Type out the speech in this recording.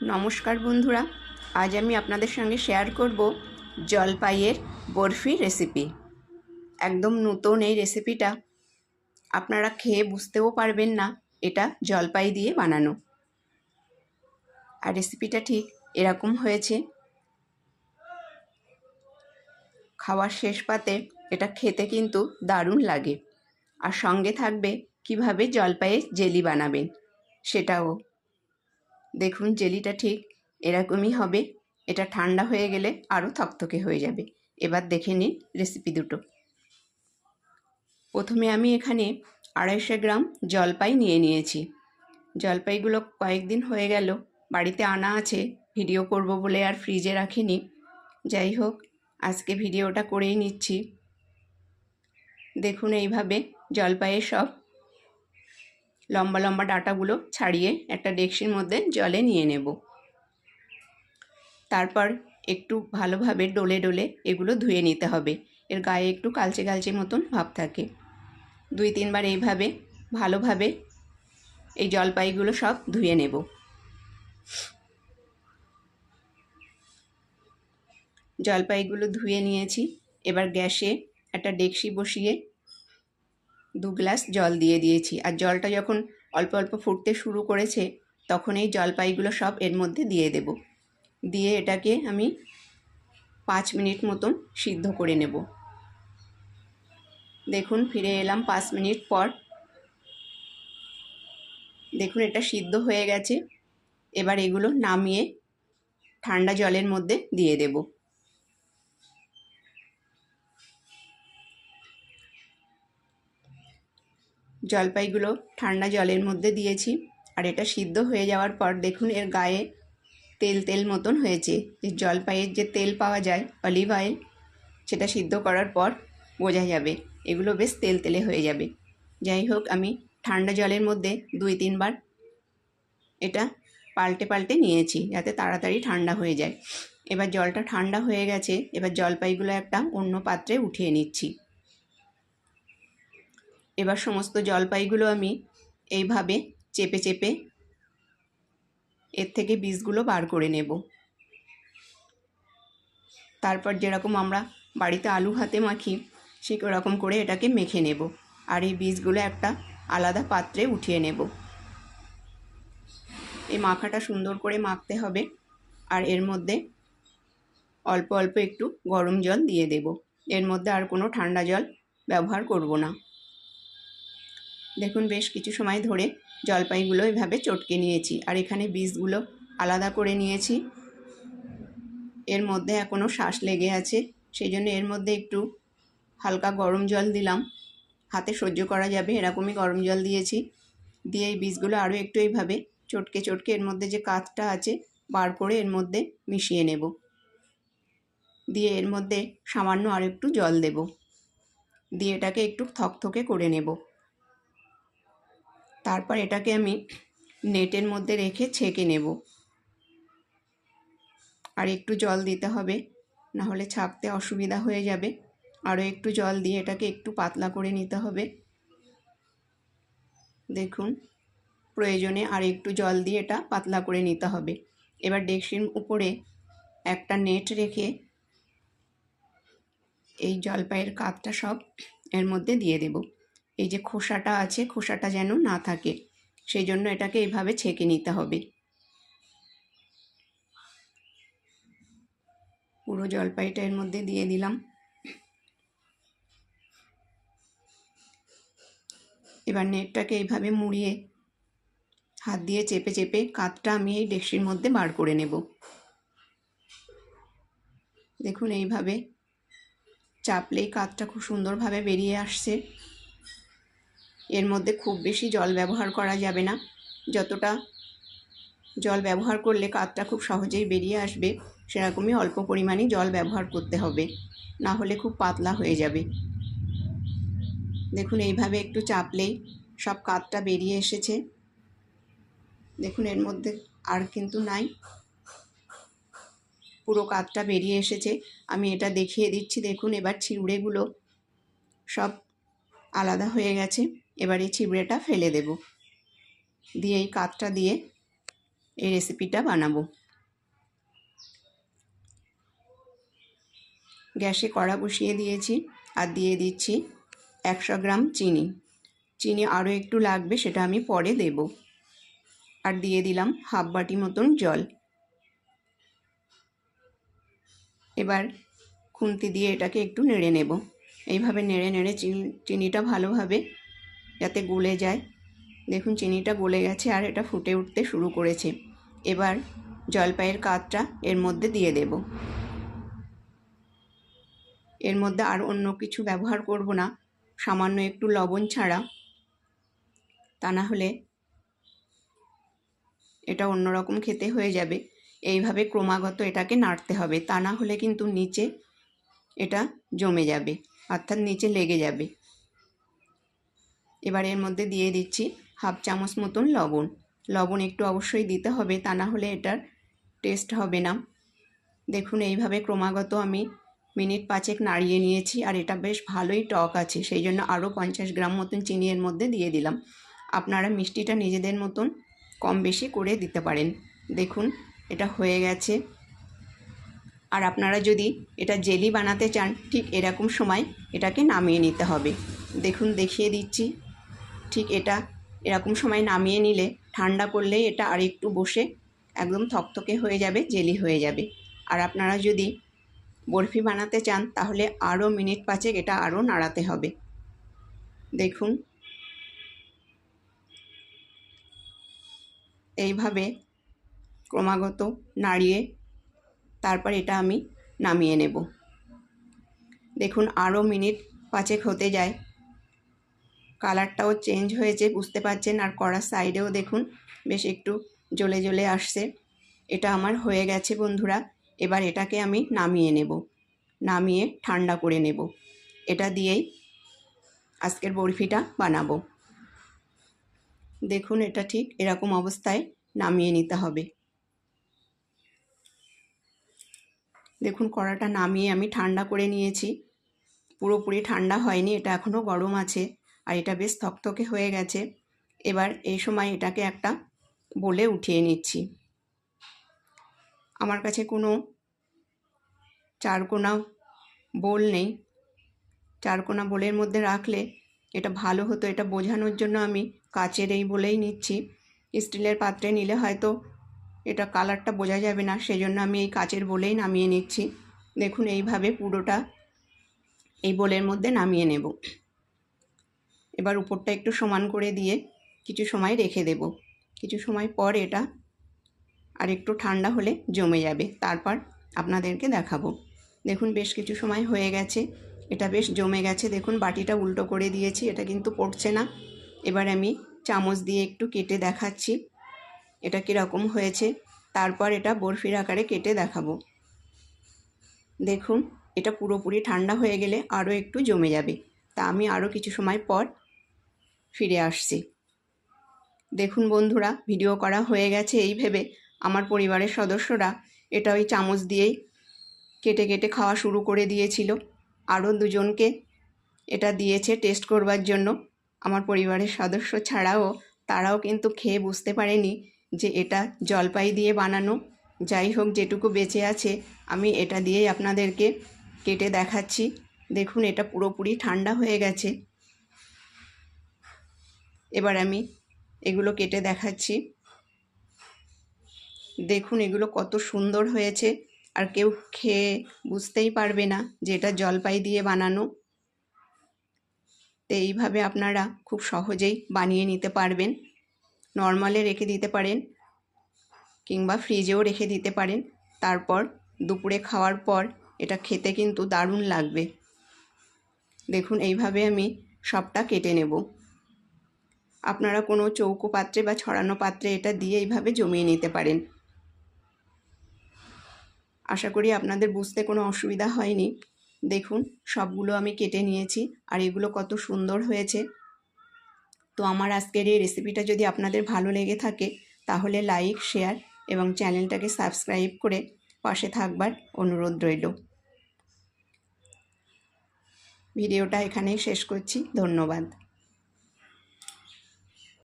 নমস্কার বন্ধুরা, আজ আমি আপনাদের সঙ্গে শেয়ার করব জলপাইয়ের বরফি রেসিপি একদম নতুন এই রেসিপিটা আপনারা খেয়ে বুঝতেও পারবেন না, এটা জলপাই দিয়ে বানানো। আর রেসিপিটা ঠিক এরকম হয়েছে। খাওয়ার শেষ পাতে এটা খেতে কিন্তু দারুণ লাগে। আর সঙ্গে থাকবে কীভাবে জলপাইয়ের জেলি বানাবেন, সেটাও দেখুন জেলিটা ঠিক এরকমই হবে। এটা ঠান্ডা হয়ে গেলে আরও থকথকে হয়ে যাবে। এবার দেখে নিন রেসিপি দুটো। প্রথমে আমি এখানে আড়াইশো গ্রাম জলপাই নিয়ে নিয়েছি। জলপাইগুলো কয়েকদিন হয়ে গেল, বাড়িতে আনা আছে, ভিডিও করব বলে আর ফ্রিজে রাখিনি। যাই হোক, আজকে ভিডিওটা করেই নিচ্ছি। দেখুন এইভাবে জলপাইয়ের সব লম্বা লম্বা ডাটাগুলো ছাড়িয়ে একটা ডেক্সির মধ্যে জলে নিয়ে নেব। তারপর একটু ভালোভাবে ডলে ডলে এগুলো ধুয়ে নিতে হবে। এর গায়ে একটু কালচে কালচে মতন ভাব থাকে। দুই তিনবার এইভাবে ভালোভাবে এই জলপাইগুলো সব ধুয়ে নেব। জলপাইগুলো ধুয়ে নিয়েছি। এবার গ্যাসে একটা ডেকসি বসিয়ে দু গ্লাস জল দিয়ে দিয়েছি। আর জলটা যখন অল্প অল্প ফুটতে শুরু করেছে, তখন এই জলপাইগুলো সব এর মধ্যে দিয়ে দেব। দিয়ে এটাকে আমি পাঁচ মিনিট মতন সিদ্ধ করে নেব। দেখুন, ফিরে এলাম পাঁচ মিনিট পর। দেখুন, এটা সিদ্ধ হয়ে গেছে। এবার এগুলো নামিয়ে ঠান্ডা জলের মধ্যে দিয়ে দেবো। জলপাইগুলো ঠান্ডা জলের মধ্যে দিয়েছি আর এটা সিদ্ধ হয়ে যাওয়ার পর দেখুন এর গায়ে তেল তেল মতন হয়েছে। যে জলপাইয়ের যে তেল পাওয়া যায়, অলিভ অয়েল, সেটা সিদ্ধ করার পর বোঝা যাবে এগুলো বেশ তেল তেলে হয়ে যাবে। যাই হোক, আমি ঠান্ডা জলের মধ্যে দুই তিনবার এটা পাল্টে পাল্টে নিয়েছি যাতে তাড়াতাড়ি ঠান্ডা হয়ে যায়। এবার জলটা ঠান্ডা হয়ে গেছে, এবার জলপাইগুলো একটা অন্য পাত্রে উঠিয়ে নিচ্ছি। এবার সমস্ত জলপাইগুলো আমি এইভাবে চেপে চেপে এর থেকে বীজগুলো বার করে নেব। তারপর যেরকম আমরা বাড়িতে আলু হাতে মাখি সে রকম করে এটাকে মেখে নেব আর এই বীজগুলো একটা আলাদা পাত্রে উঠিয়ে নেব। এই মাখাটা সুন্দর করে মাখতে হবে আর এর মধ্যে অল্প অল্প একটু গরম জল দিয়ে দেব। এর মধ্যে আর কোনো ঠান্ডা জল ব্যবহার করব না। দেখুন, বেশ কিছু সময় ধরে জলপাইগুলো এভাবে চটকে নিয়েছি। আর এখানে বীজগুলো আলাদা করে নিয়েছি। এর মধ্যে এখনও শ্বাস লেগে আছে। সেই জন্য এর মধ্যে একটু হালকা গরম জল দিলাম। হাতে সহ্য করা যাবে, এরকমই গরম জল দিয়েছি। দিয়ে এই বীজগুলো আরও একটু এইভাবে চটকে চটকে এর মধ্যে যে কাতটা আছে, বার করে এর মধ্যে মিশিয়ে নেব। দিয়ে এর মধ্যে সামান্য আর একটু জল দেব। দিয়ে এটাকে একটু থকথকে করে নেব। তারপর এটাকে আমি নেটের মধ্যে রেখে ছেঁকে নেব। আর একটু জল দিতে হবে না হলে ছাপতে অসুবিধা হয়ে যাবে। আরও একটু জল দিয়ে এটাকে একটু পাতলা করে নিতে হবে। দেখুন, প্রয়োজনে আর একটু জল দিয়ে এটা পাতলা করে নিতে হবে। এবার ডেক্সির উপরে একটা নেট রেখে এই জলপাইয়ের কাপটা সব এর মধ্যে দিয়ে দেবো। এই যে খোসাটা আছে, খোসাটা যেন না থাকে সেই জন্য এটাকে এইভাবে ছেঁকে নিতে হবে। পুরো জলপাইটা এর মধ্যে দিয়ে দিলাম। এবার নেটটাকে এইভাবে মুড়িয়ে হাত দিয়ে চেপে চেপে কাতটা আমি এই ডেকসির মধ্যে বার করে নেব। দেখুন এইভাবে চাপলেই কাতটা খুব সুন্দরভাবে বেরিয়ে আসছে। এর মধ্যে খুব বেশি জল ব্যবহার করা যাবে না। যতটা জল ব্যবহার করলে কাতটা খুব সহজেই বেরিয়ে আসবে, সেরকমই অল্প পরিমাণে জল ব্যবহার করতে হবে। না হলে খুব পাতলা হয়ে যাবে। দেখুন, এইভাবে একটু চাপলেই সব কাতটা বেরিয়ে এসেছে। দেখুন, এর মধ্যে আর কিন্তু নাই। পুরো কাতটা বেরিয়ে এসেছে। আমি এটা দেখিয়ে দিচ্ছি। দেখুন, এবার ছিউড়েগুলো সব আলাদা হয়ে গেছে। এবার এই চিবড়েটা ফেলে দেব। দিয়ে এই কাতটা দিয়ে এই রেসিপিটা বানাবো। গ্যাসে কড়া বসিয়ে দিয়েছি আর দিয়ে দিচ্ছি একশো গ্রাম চিনি। চিনি আরও একটু লাগবে সেটা আমি পরে দেব। আর দিয়ে দিলাম হাফ বাটি মতন জল। এবার খুন্তি দিয়ে এটাকে একটু নেড়ে নেব। এইভাবে নেড়ে নেড়ে চিনি, চিনিটা ভালোভাবে যাতে গলে যায়। দেখুন, চিনিটা গলে গেছে আর এটা ফুটে উঠতে শুরু করেছে। এবার জলপাইয়ের কাতটা এর মধ্যে দিয়ে দেব। এর মধ্যে আর অন্য কিছু ব্যবহার করব না। সামান্য একটু লবণ ছাড়া। তা না হলে এটা অন্যরকম খেতে হয়ে যাবে। এইভাবে ক্রমাগত এটাকে নাড়তে হবে। তা না হলে কিন্তু নিচে এটা জমে যাবে, অর্থাৎ নিচে লেগে যাবে। এবার এর মধ্যে দিয়ে দিচ্ছি হাফ চামচ মতন লবণ। লবণ একটু অবশ্যই দিতে হবে, তা না হলে এটার টেস্ট হবে না। দেখুন, এইভাবে ক্রমাগত আমি মিনিট পাঁচেক নাড়িয়ে নিয়েছি আর এটা বেশ ভালোই টক আছে, সেই জন্য আরও পঞ্চাশ গ্রাম মতন চিনি এর মধ্যে দিয়ে দিলাম। আপনারা মিষ্টিটা নিজেদের মতন কম বেশি করে দিতে পারেন। দেখুন, এটা হয়ে গেছে। আর আপনারা যদি এটা জেলি বানাতে চান, ঠিক এরকম সময় এটাকে নামিয়ে নিতে হবে। দেখুন, দেখিয়ে দিচ্ছি। ঠিক এটা এরকম সময় নামিয়ে নিলে, ঠান্ডা করলেই এটা আর একটু বসে একদম থকথকে হয়ে যাবে, জেলি হয়ে যাবে। আর আপনারা যদি বরফি বানাতে চান, তাহলে আরও মিনিট পাঁচেক এটা আরও নাড়াতে হবে। দেখুন। এইভাবে ক্রমাগত নাড়িয়ে তারপর এটা আমি নামিয়ে নেব। দেখুন, আরও মিনিট পাঁচেক হতে যায়। কালারটাও চেঞ্জ হয়েছে, বুঝতে পারছেন? আর কড়ার সাইডেও দেখুন, বেশ একটু জ্বলে জ্বলে আসছে। এটা আমার হয়ে গেছে বন্ধুরা, এবার এটাকে আমি নামিয়ে নেব। নামিয়ে ঠান্ডা করে নেব। এটা দিয়েই আজকের বরফিটা বানাবো। দেখুন, এটা ঠিক এরকম অবস্থায় নামিয়ে নিতে হবে। দেখুন, কড়াটা নামিয়ে আমি ঠান্ডা করে নিয়েছি। পুরোপুরি ঠান্ডা হয়নি, এটা এখনও গরম আছে। আর এটা বেশ থকথকে হয়ে গেছে। এবার এই সময় এটাকে একটা বলে উঠিয়ে নিচ্ছি। আমার কাছে কোনো চারকোনা বোল নেই। চারকোনা বোলের মধ্যে রাখলে এটা ভালো হতো, এটা বোঝানোর জন্য আমি কাচের এই বলেই নিচ্ছি। স্টিলের পাত্রে নিলে হয়তো এটা কালারটা বোঝা যাবে না, সেজন্য আমি এই কাচের বলেই নামিয়ে নিচ্ছি। দেখুন, এইভাবে পুরোটা এই বোলের মধ্যে নামিয়ে নেব। এবার উপরটা একটু সমান করে দিয়ে কিছু সময় রেখে দেব। কিছু সময় পর এটা আর একটু ঠান্ডা হলে জমে যাবে। তারপর আপনাদেরকে দেখাবো। দেখুন, বেশ কিছু সময় হয়ে গেছে। এটা বেশ জমে গেছে। দেখুন, বাটিটা উল্টো করে দিয়েছি। এটা কিন্তু পড়ছে না। এবার আমি চামচ দিয়ে একটু কেটে দেখাচ্ছি। এটা কীরকম হয়েছে? তারপর এটা বরফির আকারে কেটে দেখাবো। দেখুন, এটা পুরোপুরি ঠান্ডা হয়ে গেলে আরও একটু জমে যাবে। তা আমি আরও কিছু সময় পর ফিরে আসছি। দেখুন বন্ধুরা ভিডিও করা হয়ে গেছে এই ভেবে আমার পরিবারের সদস্যরা এটা ওই চামচ দিয়েই কেটে কেটে খাওয়া শুরু করে দিয়েছিল। আরও দুজনকে এটা দিয়েছে টেস্ট করবার জন্য। আমার পরিবারের সদস্য ছাড়াও তারাও কিন্তু খেয়ে বুঝতে পারেনি যে এটা জলপাই দিয়ে বানানো। যাই হোক, যেটুকু বেঁচে আছে, আমি এটা দিয়েই আপনাদেরকে কেটে দেখাচ্ছি। দেখুন, এটা পুরোপুরি ঠান্ডা হয়ে গেছে। এবার আমি এগুলো কেটে দেখাচ্ছি। দেখুন এগুলো কত সুন্দর হয়েছে। আর কেউ খেয়ে বুঝতেই পারবে না যে এটা জলপাই দিয়ে বানানো। তো এইভাবে আপনারা খুব সহজেই বানিয়ে নিতে পারবেন। নর্মালে রেখে দিতে পারেন কিংবা ফ্রিজেও রেখে দিতে পারেন। তারপর দুপুরে খাওয়ার পর এটা খেতে কিন্তু দারুণ লাগবে। দেখুন এইভাবে আমি সবটা কেটে নেব। আপনারা কোনো চৌকো পাত্রে বা ছড়ানো পাত্রে এটা দিয়ে এইভাবে জমিয়ে নিতে পারেন। আশা করি আপনাদের বুঝতে কোনো অসুবিধা হয়নি। দেখুন, সবগুলো আমি কেটে নিয়েছি আর এগুলো কত সুন্দর হয়েছে। তো আমার আজকের এই রেসিপিটা যদি আপনাদের ভালো লেগে থাকে, তাহলে লাইক শেয়ার এবং চ্যানেলটাকে সাবস্ক্রাইব করে পাশে থাকবার অনুরোধ রইল। ভিডিওটা এখানেই শেষ করছি। ধন্যবাদ।